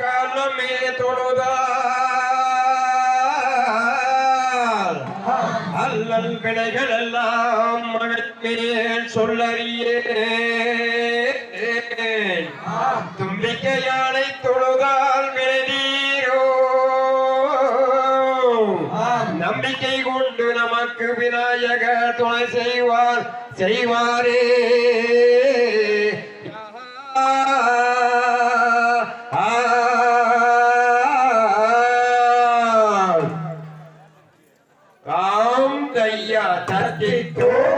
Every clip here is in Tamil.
கலமே தொழுதார் அல்லல் பிழைகள் எல்லாம் மனத்தில் சொல்லறியேன். தும்பிக்கையானை தொழுதால் விளைதீரோ. நம்பிக்கை கொண்டு நமக்கு விநாயகர் துணை செய்வார் செய்வாரே. que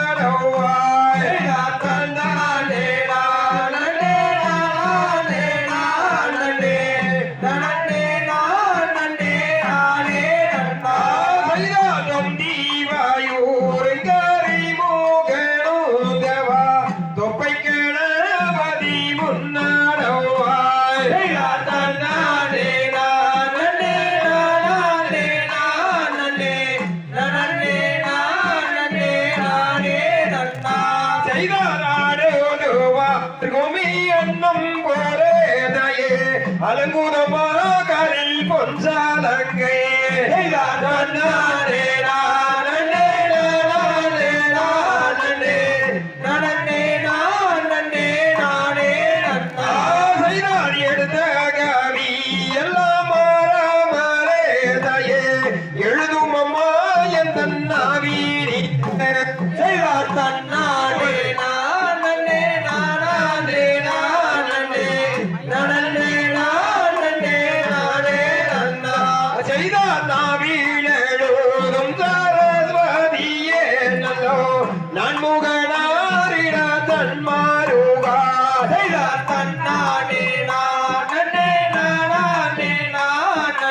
காற்றுகுமி அன்னம் போலே தயே அலங்குதமா கரில் பொன்சாலங்கை ராஜே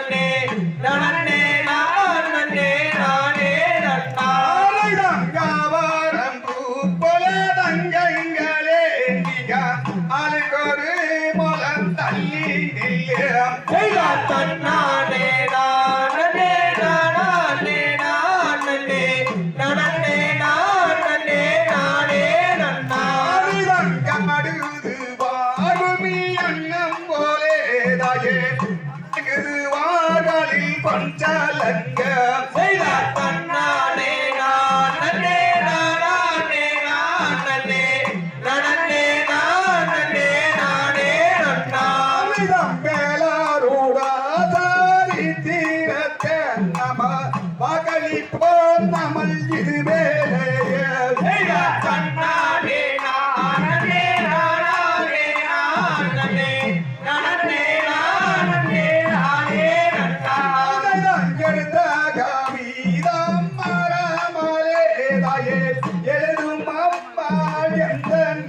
Sunday. Ben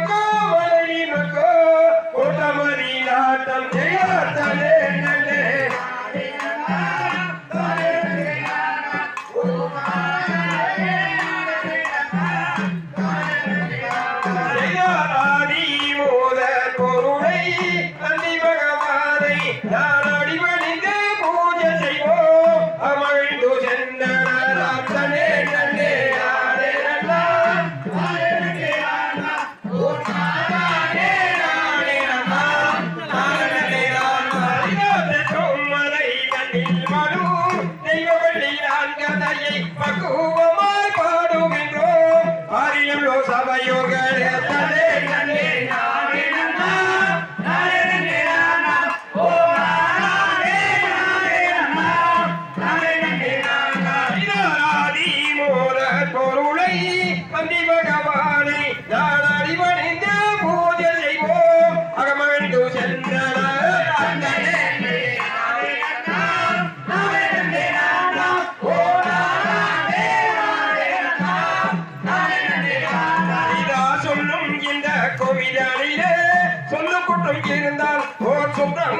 பொருளை நந்தி பகவானை நான் அறிவணிந்து பூஜை செய்வோம். அகமகிழ்ந்து சென்றன. சொல்லும் இந்த கோவிலே சொல்லும் குற்றம் இருந்தால் ஓர் சுத்தம்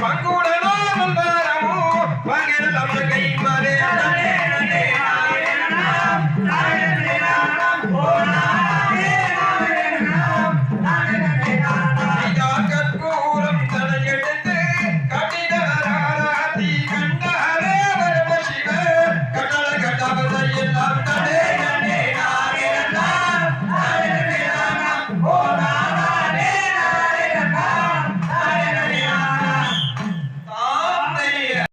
传功了